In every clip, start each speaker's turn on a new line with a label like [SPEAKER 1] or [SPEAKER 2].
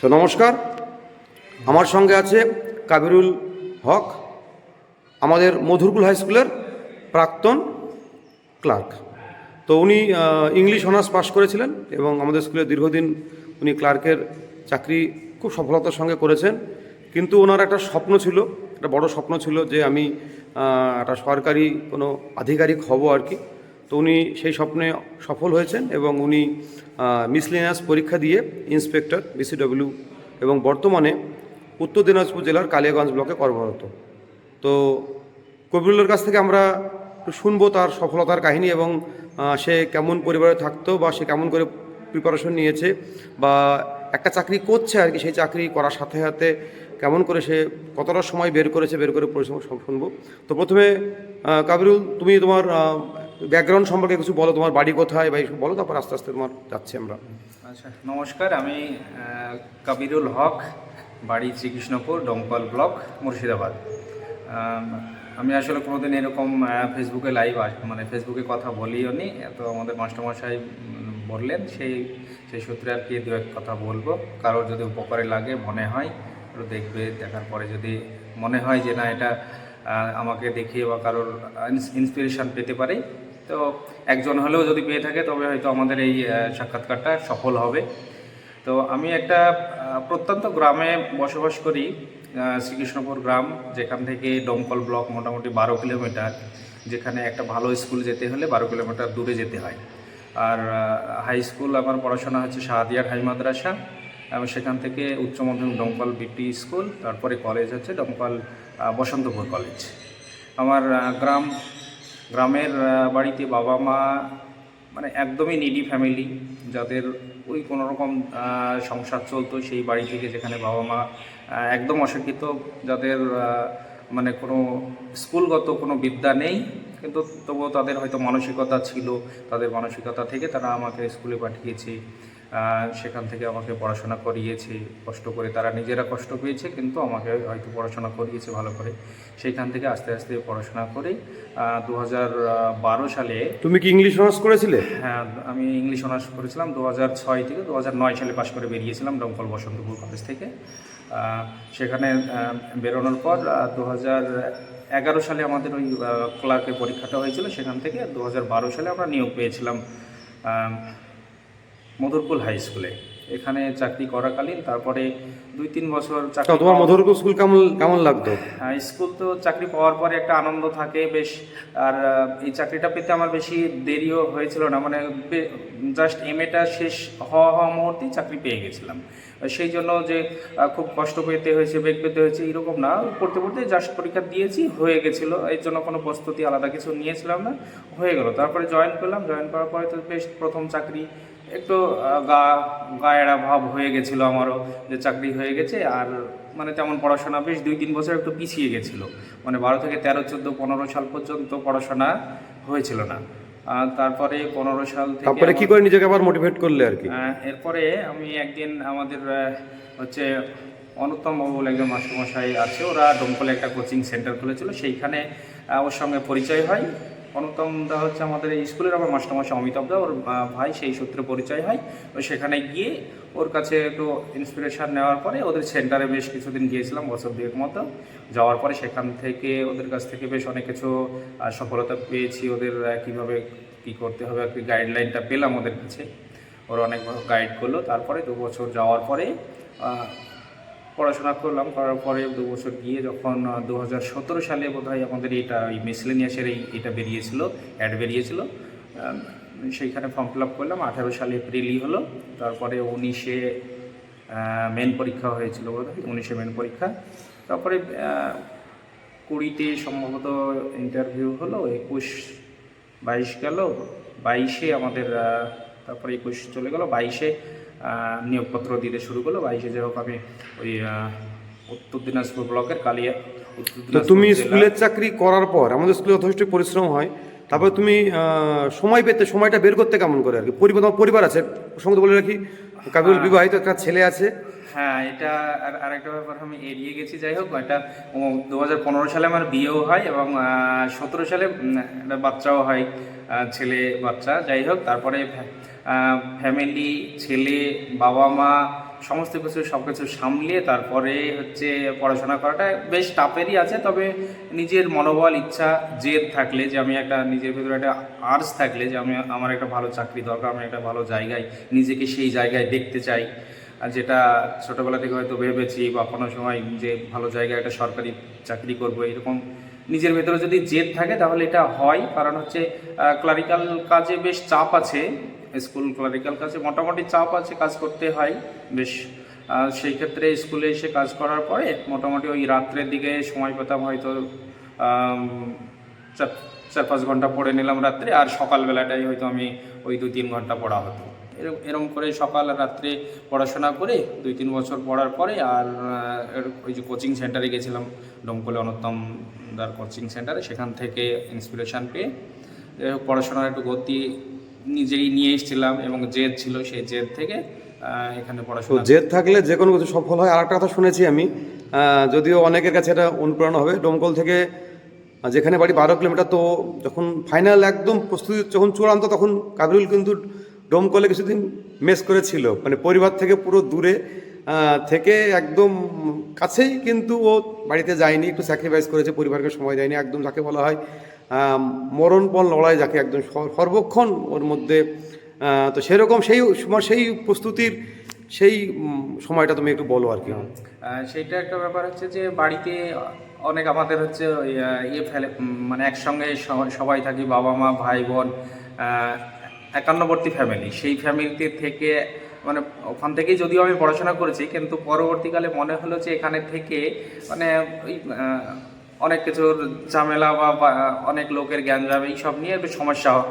[SPEAKER 1] তো নমস্কার। আমার সঙ্গে আছে কাবিরুল হক, আমাদের মধুরকুল হাই স্কুলের প্রাক্তন ক্লার্ক। তো উনি ইংলিশ অনার্স পাশ করেছিলেন এবং আমাদের স্কুলে দীর্ঘদিন উনি ক্লার্কের চাকরি খুব সফলতার সঙ্গে করেছেন। কিন্তু ওনার একটা স্বপ্ন ছিল, একটা বড় স্বপ্ন ছিল যে আমি একটা সরকারি কোনো আধিকারিক হব আর কি। তো উনি সেই স্বপ্নে সফল হয়েছেন এবং উনি মিসলিনিয়াস পরীক্ষা দিয়ে ইন্সপেক্টর, বিসিডব্লিউ এবং বর্তমানে উত্তর দিনাজপুর জেলার কালিয়াগঞ্জ ব্লকে কর্মরত। তো কবিরুলের কাছ থেকে আমরা একটু শুনব তার সফলতার কাহিনী এবং সে কেমন পরিবারে থাকতো বা সে কেমন করে প্রিপারেশন নিয়েছে বা একটা চাকরি করছে আর কি, সেই চাকরি করার সাথে সাথে কেমন করে সে কতটা সময় বের করেছে, বের করে পরিশ্রম সব শুনব। তো প্রথমে কাবিরুল, তুমি তোমার ব্যাকগ্রাউন্ড সম্পর্কে কিছু বলো, তোমার বাড়ি কোথায় বা এইসব বলো, তারপর আস্তে আস্তে তোমার যাচ্ছি আমরা।
[SPEAKER 2] আচ্ছা নমস্কার, আমি কাবিরুল হক, বাড়ি শ্রীকৃষ্ণপুর ডমকল ব্লক, মুর্শিদাবাদ। আমি আসলে কোনোদিন এরকম ফেসবুকে লাইভ আস মানে ফেসবুকে কথা বলিও নি। তো আমাদের মাস্টারমশাই বললেন, সেই সেই সূত্রে আর কি দু এক কথা বলব। কারোর যদি উপকারে লাগে, মনে হয়, একটু দেখবে, দেখার পরে যদি মনে হয় যে না, এটা আমাকে দেখে বা কারোর ইন্সপিরেশান পেতে পারে তো একজন হলেও যদি পেয়ে থাকে, তবে হয়তো আমাদের এই সাক্ষাৎকারটা সফল হবে। তো আমি একটা প্রত্যন্ত গ্রামে বসবাস করি শ্রীকৃষ্ণপুর গ্রাম, যেখান থেকে ডমকল ব্লক মোটামুটি বারো কিলোমিটার, যেখানে একটা ভালো স্কুল যেতে হলে বারো কিলোমিটার দূরে যেতে হয়। আর হাই স্কুল আমার পড়াশোনা হচ্ছে শাহাদিয়ার হাই মাদ্রাসা, এবং সেখান থেকে উচ্চ মাধ্যমিক ডমকল বিটি স্কুল, তারপরে কলেজ হচ্ছে ডমকল বসন্তপুর কলেজ। আমার গ্রাম গ্রামের বাড়িতে বাবা মা মানে একদমই নিডি ফ্যামিলি যাদের ওই কোনো রকম সংসার চলতো সেই বাড়ি থেকে যেখানে বাবা মা একদম অশিক্ষিত, যাদের মানে কোনো স্কুলগত কোনো বিদ্যা নেই, কিন্তু তবুও তাদের হয়তো মানসিকতা ছিল, তাদের মানসিকতা থেকে তারা আমাকে স্কুলে পাঠিয়েছে। সেখান থেকে আমাকে পড়াশোনা করিয়েছে। কষ্ট করে তারা নিজেরা কষ্ট পেয়েছে কিন্তু আমাকে হয়তো পড়াশোনা করিয়েছে ভালো করে। সেইখান থেকে আস্তে আস্তে পড়াশোনা করে দু বারো সালে
[SPEAKER 1] তুমি কি ইংলিশ অনার্স করেছিলে?
[SPEAKER 2] হ্যাঁ আমি ইংলিশ অনার্স করেছিলাম। দু ছয় থেকে দু নয় সালে পাশ করে বেরিয়েছিলাম ডমকল বসন্তপুর কলেজ থেকে। সেখানে বেরোনোর পর দু এগারো সালে আমাদের ওই ক্লার্কের পরীক্ষাটা হয়েছিল। সেখান থেকে দু বারো সালে আমরা নিয়োগ পেয়েছিলাম। মধুরকুল হাই স্কুলে। এখানে চাকরি করাকালীন তারপরে দুই তিন বছর চাকরি
[SPEAKER 1] তোমার মধুরকুল স্কুল কেমন কেমন লাগতো?
[SPEAKER 2] হ্যাঁ, স্কুল তো চাকরি পাওয়ার পরে একটা আনন্দ থাকে বেশ আর এই চাকরিটা পেতে আমার বেশি দেরিও হয়েছিল না মানে জাস্ট এম এটা শেষ হওয়া হওয়া মুহূর্তেই চাকরি পেয়ে গেছিলাম। সেই জন্য যে খুব কষ্ট পেতে হয়েছে বেগ পেতে হয়েছে এরকম না পড়তে পড়তে জাস্ট পরীক্ষা দিয়েছি হয়ে গেছিল এর জন্য কোনো প্রস্তুতি আলাদা কিছু নিয়েছিলাম না হয়ে গেল। তারপরে জয়েন করলাম জয়েন করার পরে তো বেশ প্রথম চাকরি একটু গা গায়েরা ভাব হয়ে গেছিল আমারও যে চাকরি হয়ে গেছে আর মানে তেমন পড়াশোনা বেশ দুই তিন বছর একটু পিছিয়ে গেছিল। মানে বারো থেকে তেরো চোদ্দ পনেরো সাল পর্যন্ত পড়াশোনা হয়েছিল না। আর তারপরে পনেরো সাল থেকে
[SPEAKER 1] তারপরে কি করে নিজেকে আবার মোটিভেট করলে আর কি?
[SPEAKER 2] এরপরে আমি একদিন আমাদের হচ্ছে অনুত্তম বাবু বলে একজন মাস্টারমশাই আছে ওরা ডোমকলে একটা কোচিং সেন্টার খুলেছিল সেইখানে ওর সঙ্গে পরিচয় হয়। অনুত্তম দা হচ্ছে আমাদের স্কুলের আমার মাস্টারমশাই অমিতাভ দা, ওর ভাই, সেই সূত্রে পরিচয় হয়। ও সেখানে গিয়ে ওর কাছে একটু ইন্সপিরেশন নেওয়ার পরে ওদের সেন্টারে বেশ কিছুদিন গিয়েছিলাম, বছর দুয়েক মতো। যাওয়ার পরে সেখান থেকে ওদের কাছ থেকে বেশ অনেক কিছু সফলতা পেয়েছি ওদের কীভাবে কী করতে হবে, আর কি গাইডলাইনটা পেলাম ওদের কাছে। ওরা অনেক গাইড করল। তারপরে দু বছর যাওয়ার পরে পড়াশোনা করলাম, করার পরে দু বছর গিয়ে যখন দু হাজার সতেরো সালে বোধহয় আমাদের এটা এই মিসলেনিয়াসের এই এটা বেরিয়েছিল, অ্যাড বেরিয়েছিল সেইখানে ফর্ম ফিল আপ করলাম, আঠারো সালে এপ্রিলই হলো, তারপরে উনিশে মেন পরীক্ষা হয়েছিল বোধহয়, উনিশে মেন পরীক্ষা, তারপরে কুড়িতে সম্ভবত ইন্টারভিউ হলো, একুশ, বাইশ গেল, বাইশে আমাদের তারপরে একুশ চলে গেল, বাইশে নিয়োগপত্র দিতে শুরু করল বাইশে হোক আমি ওই উত্তর দিনাজপুর ব্লকের কালিয়া
[SPEAKER 1] তুমি স্কুলের চাকরি করার পর আমাদের স্কুলে যথেষ্ট পরিশ্রম হয় তারপরে তুমি সময় পেতে সময়টা বের করতে কেমন করে আর কি? পরিবার তোমার পরিবার আছে প্রসঙ্গ বলে রাখি কাবিল বিবাহিত একটা ছেলে আছে।
[SPEAKER 2] হ্যাঁ এটা আর আরেকটা ব্যাপার আমি এড়িয়ে গেছি যাই হোক এটা দু হাজার পনেরো সালে আমার বিয়েও হয় এবং সতেরো সালে একটা বাচ্চাও হয় ছেলে বাচ্চা যাই হোক তারপরে ফ্যামিলি ছেলে, বাবা মা, সমস্ত কিছু সব কিছু সামলিয়ে তারপরে হচ্ছে পড়াশোনা করাটা বেশ টাফেরই আছে, তবে নিজের মনোবল, ইচ্ছা, জেদ থাকলে যে আমি একটা, নিজের ভিতরে একটা আর্স থাকলে যে আমি, আমার একটা ভালো চাকরি দরকার, আমি একটা ভালো জায়গায়, নিজেকে সেই জায়গায় দেখতে চাই। যেটা ছোটোবেলা থেকে হয়তো ভেবেছি বা কোনো সময় যে ভালো জায়গায় একটা সরকারি চাকরি করব, এরকম নিজের ভেতরে যদি জেদ থাকে তাহলে এটা হয়। কারণ হচ্ছে ক্লারিক্যাল কাজে বেশ চাপ আছে স্কুল ক্লারিক্যাল কাজে মোটামুটি চাপ আছে, কাজ করতে হয়, বেশ। সেই ক্ষেত্রে স্কুলে এসে কাজ করার পরে মোটামুটি ওই রাত্রের দিকে সময় পেতাম হয়তো চার চার, পাঁচ ঘণ্টা পড়ে নিলাম রাত্রে, আর সকালবেলাটাই হয়তো আমি ওই দু তিন ঘণ্টা পড়া হতো। এরকম এরকম করে সকাল আর রাত্রে পড়াশোনা করে দুই তিন বছর পড়ার পরে আর ওই যে কোচিং সেন্টারে গেছিলাম, ডোমকলে অনন্তম দার কোচিং সেন্টারে, সেখান থেকে ইন্সপিরেশান পেয়ে পড়াশোনার একটু গতি নিজেই নিয়ে এসেছিলাম এবং জেদ ছিল সেই জেদ থেকে এখানে পড়াশোনা
[SPEAKER 1] জেদ থাকলে যে কোনো কিছু সফল হয়। আর একটা কথা শুনেছি আমি যদিও অনেকের কাছে এটা অনুপ্রেরণা হবে, ডোমকল থেকে যেখানে বাড়ি বারো কিলোমিটার, তো যখন ফাইনাল একদম প্রস্তুতি, যখন চূড়ান্ত, তখন কাবিরুল কিন্তু ডোমকলে কিছুদিন মেস করেছিল। মানে পরিবার থেকে পুরো দূরে থেকে একদম কাছেই কিন্তু ও বাড়িতে যায়নি, একটু স্যাক্রিফাইস করেছে, পরিবারকে সময় দেয়নি, একদম যাকে বলা হয় মরণপণ লড়াই যাকে একদম সর্বক্ষণ ওর মধ্যে তো সেরকম সেই সময় সেই প্রস্তুতির সেই সময়টা তুমি একটু বলো আর কি।
[SPEAKER 2] সেইটা একটা ব্যাপার হচ্ছে যে বাড়িতে অনেক আমাদের হচ্ছে ইয়ে ফেলে মানে একসঙ্গে সবাই থাকি, বাবা মা, ভাই বোন একান্নবর্তী ফ্যামিলি সেই ফ্যামিলিতে থেকে মানে ওখান থেকেই যদিও আমি পড়াশোনা করেছি, কিন্তু পরবর্তীকালে মনে হলো যে এখানে থেকে মানে ওই অনেক কিছুর ঝামেলা বা অনেক লোকের জ্ঞান যাবে এইসব নিয়ে একটু সমস্যা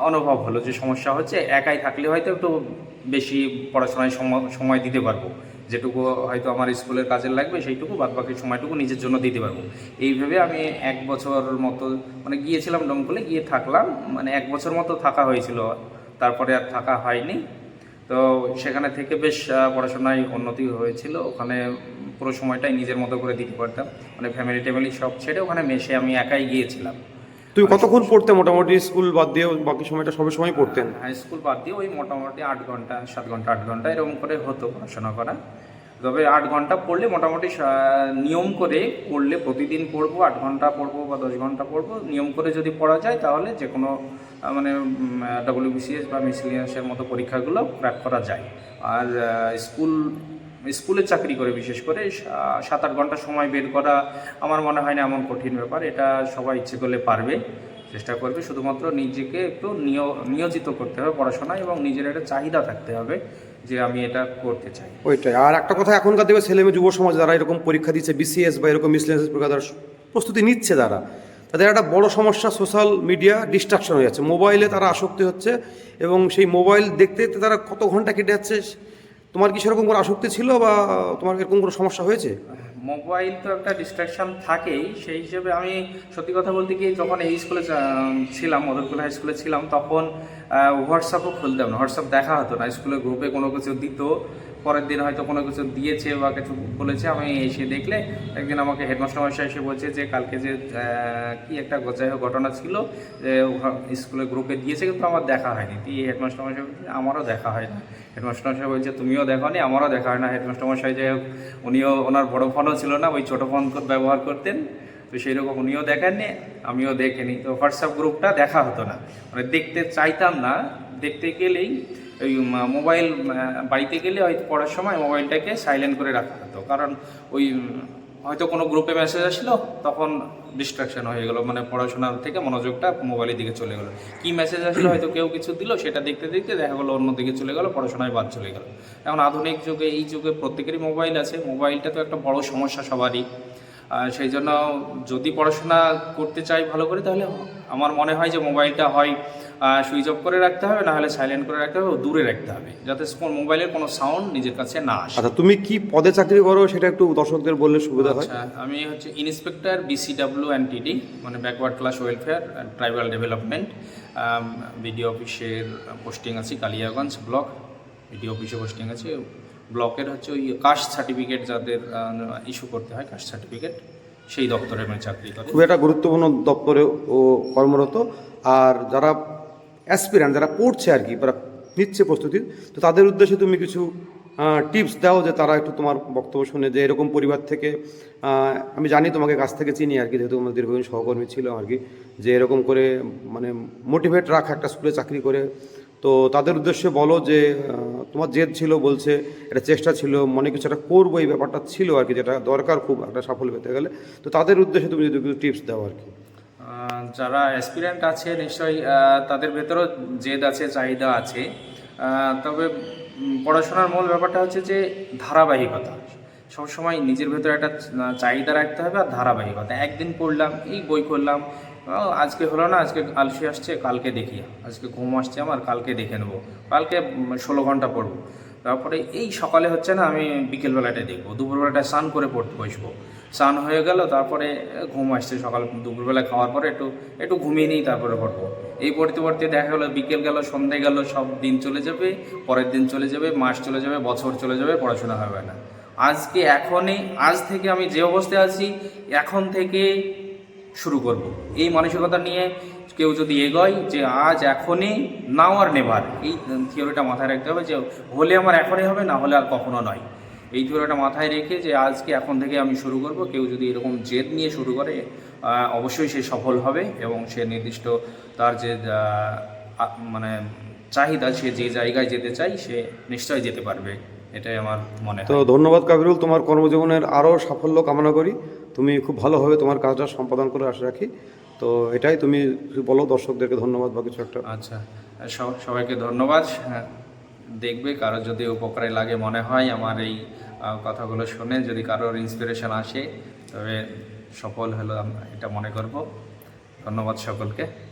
[SPEAKER 2] অনুভব হলো। যে সমস্যা হচ্ছে, একাই থাকলে হয়তো একটু বেশি পড়াশোনায় সময়- দিতে পারব। যেটুকু হয়তো আমার স্কুলের কাজে লাগবে, সেইটুকু বাদ বাকি সময়টুকু নিজের জন্য দিতে পারব। এইভাবে আমি এক বছর মতো মানে গিয়েছিলাম ডমকলে, গিয়ে থাকলাম। মানে এক বছর মতো থাকা হয়েছিল। তারপরে আর থাকা হয়নি। তো সেখানে থেকে বেশ পড়াশোনায় উন্নতি হয়েছিল। ওখানে পুরো সময়টাই নিজের মতো করে দিতে পারতাম। মানে ফ্যামিলি ট্যামিলি সব ছেড়ে ওখানে মেশে আমি একাই গিয়েছিলাম।
[SPEAKER 1] তুই কতক্ষণ পড়তে মোটামুটি? স্কুল বাদ দিয়ে বাকি সময়টা সবই সময় পড়তেন?
[SPEAKER 2] হাই স্কুল বাদ দিয়ে ওই মোটামুটি আট ঘণ্টা সাত ঘণ্টা আট ঘণ্টা এরকম করে হতো পড়াশোনা করা। তবে আট ঘণ্টা পড়লে মোটামুটি নিয়ম করে পড়লে প্রতিদিন পড়ব আট ঘণ্টা পড়ব বা দশ ঘণ্টা পড়ব। নিয়ম করে যদি পড়া যায় তাহলে যে কোনো মানে ডব্লিউবিসিএস বা মিসলিয়াসের মতো পরীক্ষাগুলো ক্র্যাক করা যায়। আর স্কুল স্কুলে চাকরি করে বিশেষ করে সাত আট ঘণ্টা সময় বের করা আমার মনে হয় না এমন কঠিন ব্যাপার। এটা সবাই ইচ্ছে করলে পারবে, চেষ্টা করবে। শুধুমাত্র নিজেকে একটু নিয়- নিয়োজিত করতে হবে পড়াশোনায় এবং নিজের একটা চাহিদা থাকতে হবে যে আমি এটা করতে চাই।
[SPEAKER 1] ওইটাই। আর একটা কথা, এখনকার দেবে ছেলে মেয়ে, যুব সমাজ যারা এরকম পরীক্ষা দিচ্ছে বিসিএস বা এরকম প্রস্তুতি নিচ্ছে যারা, তাদের একটা বড় সমস্যা সোশ্যাল মিডিয়া ডিস্ট্রাকশন হয়ে যাচ্ছে। মোবাইলে তারা আসক্তি হচ্ছে এবং সেই মোবাইল দেখতে দেখতে তারা কত ঘণ্টা কেটে যাচ্ছে তোমার কি সেরকম কোনো আসক্তি ছিল বা তোমার এরকম কোনো সমস্যা হয়েছে?
[SPEAKER 2] মোবাইল তো একটা ডিস্ট্রাকশন থাকেই, সেই হিসেবে আমি সত্যি কথা বলতে গিয়ে যখন এই স্কুলে ছিলাম মদনপুর হাই স্কুলে ছিলাম, তখন হোয়াটসঅ্যাপও খুলতাম না হোয়াটসঅ্যাপ দেখা হতো না স্কুলে গ্রুপে কোনো কিছু দিত। পরের দিন হয়তো কোনো কিছু দিয়েছে বা কিছু বলেছে, আমি এসে দেখলে একদিন আমাকে হেডমাস্টার মশাই এসে বলছে যে কালকে যে কি একটা যাই ঘটনা ছিল যে স্কুলে গ্রুপে দিয়েছে কিন্তু আমার দেখা হয়নি। তুই হেডমাস্টার বলছে, আমারও দেখা হয় না। হেডমাস্টার মশাই বলছে, তুমিও দেখো নি, আমারও দেখা হয় না। হেডমাস্টার মশাই যাই হোক, উনিও, ওনার বড় ফোনও ছিল না, ওই ছোটো ফোন ব্যবহার করতেন। তো সেই রকম উনিও দেখেননি আমিও দেখিনি তো হোয়াটসঅ্যাপ গ্রুপটা দেখা হতো না। মানে দেখতে চাইতাম না, দেখতে গেলেই ওই মোবাইল বাড়িতে গেলে হয়তো পড়ার সময় মোবাইলটাকে সাইলেন্ট করে রাখা হতো। কারণ ওই হয়তো কোনো গ্রুপে মেসেজ আসলো, তখন ডিস্ট্রাকশন হয়ে গেলো মানে পড়াশোনার থেকে মনোযোগটা মোবাইলের দিকে চলে গেলো। কি মেসেজ আসলো, হয়তো কেউ কিছু দিল, সেটা দেখতে দেখতে দেখা গেলো, অন্য দিকে চলে গেলো, পড়াশোনায় বাদ চলে গেলো। এখন আধুনিক যুগে, এই যুগে প্রত্যেকেরই মোবাইল আছে। মোবাইলটা তো একটা বড় সমস্যা সবারই। সেই জন্য যদি পড়াশোনা করতে চাই ভালো করে তাহলে আমার মনে হয় যে মোবাইলটা হয় সুইচ অফ করে রাখতে হবে না হলে সাইলেন্ট করে রাখতে হবে দূরে রাখতে হবে যাতে মোবাইলের কোনো সাউন্ড নিজের কাছে না আসে।
[SPEAKER 1] আচ্ছা তুমি কি পদে চাকরি করো সেটা একটু দর্শকদের বললে সুবিধা হয়?
[SPEAKER 2] আচ্ছা আমি হচ্ছে ইন্সপেক্টর বিসিডাব্লিউ অ্যান্ড মানে backward class welfare and tribal development BDO অফিসের পোস্টিং আছে কালিয়াগঞ্জ ব্লক বিডিও অফিসে পোস্টিং আছে ব্লকের হচ্ছে ওই কাস্ট সার্টিফিকেট যাদের ইস্যু করতে হয় কাস্ট সার্টিফিকেট সেই দপ্তরে আমি চাকরি করি।
[SPEAKER 1] খুব একটা গুরুত্বপূর্ণ দপ্তরে ও কর্মরত। আর যারা অ্যাসপিরেন্ট যারা পড়ছে আর কি তারা নিচ্ছে প্রস্তুতি, তো তাদের উদ্দেশ্যে তুমি কিছু টিপস দাও যে তারা একটু তোমার বক্তব্য শুনে যে এরকম পরিবার থেকে আমি জানি তোমাকে কাছ থেকে চিনি আর কি, যেহেতু আমার দীর্ঘদিন সহকর্মী ছিল আর কি, যে এরকম করে মানে মোটিভেট রাখা, একটা স্কুলে চাকরি করে তো তাদের উদ্দেশ্যে বলো যে তোমার জেদ ছিল বলছে, একটা চেষ্টা ছিল, মনে কিছু একটা করব, এই ব্যাপারটা ছিল আর কি, যেটা দরকার খুব একটা সাফল্য পেতে গেলে। তো তাদের উদ্দেশ্যে তুমি যদি কিছু টিপস দাও আর কি।
[SPEAKER 2] যারা অ্যাসপিরেন্ট আছে, নিশ্চয়ই তাদের ভেতরেও জেদ আছে, চাহিদা আছে। তবে পড়াশোনার মূল ব্যাপারটা হচ্ছে যে, ধারাবাহিকতা। সবসময় নিজের ভেতরে একটা চাহিদা রাখতে হবে আর ধারাবাহিকতা। একদিন পড়লাম, এই বই করলাম আজকে হলো না, আজকে আলসি আসছে, কালকে দেখি। আজকে ঘুম আসছে আমার, কালকে দেখে নেব। কালকে ষোলো ঘণ্টা পড়ব। তারপরে এই সকালে হচ্ছে না, আমি বিকেলবেলাটায় দেখব। দুপুরবেলাটায় স্নান করে পড়তে বসবো। স্নান হয়ে গেল, তারপরে ঘুম আসছে সকাল দুপুরবেলা খাওয়ার পরে একটু একটু ঘুমিয়ে নিই, তারপরে পড়ব। এই পড়তে পড়তে দেখা গেলো বিকেল গেল সন্ধে গেল, সব দিন চলে যাবে, পরের দিন চলে যাবে, মাস চলে যাবে, বছর চলে যাবে, পড়াশোনা হবে না। আজকে এখনই, আজ থেকে আমি যে অবস্থায় আছি, এখন থেকে শুরু করব। এই মানসিকতা নিয়ে কেউ যদি এগোয় যে আজ এখনই, নাও আর নেভার। এই থিওরিটা মাথায় রাখতে হবে যে হলে আমার এখনই হবে, না হলে আর কখনো নয়। এই থিওরিটা মাথায় রেখে যে আজকে এখন থেকে আমি শুরু করব, কেউ যদি এরকম জেদ নিয়ে শুরু করে অবশ্যই সে সফল হবে এবং সে নির্দিষ্ট তার যে মানে চাহিদা, সে যে জায়গায় যেতে চাই, সে নিশ্চয়ই যেতে পারবে। এটাই আমার মনে
[SPEAKER 1] তো ধন্যবাদ কাবিরুল তোমার কর্মজীবনের আরও সাফল্য কামনা করি। তুমি খুব ভালোভাবে তোমার কাজটা সম্পাদন করে আশা রাখি। তো এটাই তুমি বলো দর্শকদেরকে ধন্যবাদ বা কিছু একটা।
[SPEAKER 2] আচ্ছা সব- সবাইকে ধন্যবাদ। হ্যাঁ, দেখবে কারও যদি উপকারে লাগে মনে হয় আমার এই কথাগুলো শুনে যদি কারোর ইন্সপিরেশন আসে তবে সফল হলো আমরা এটা মনে করব। ধন্যবাদ সকলকে।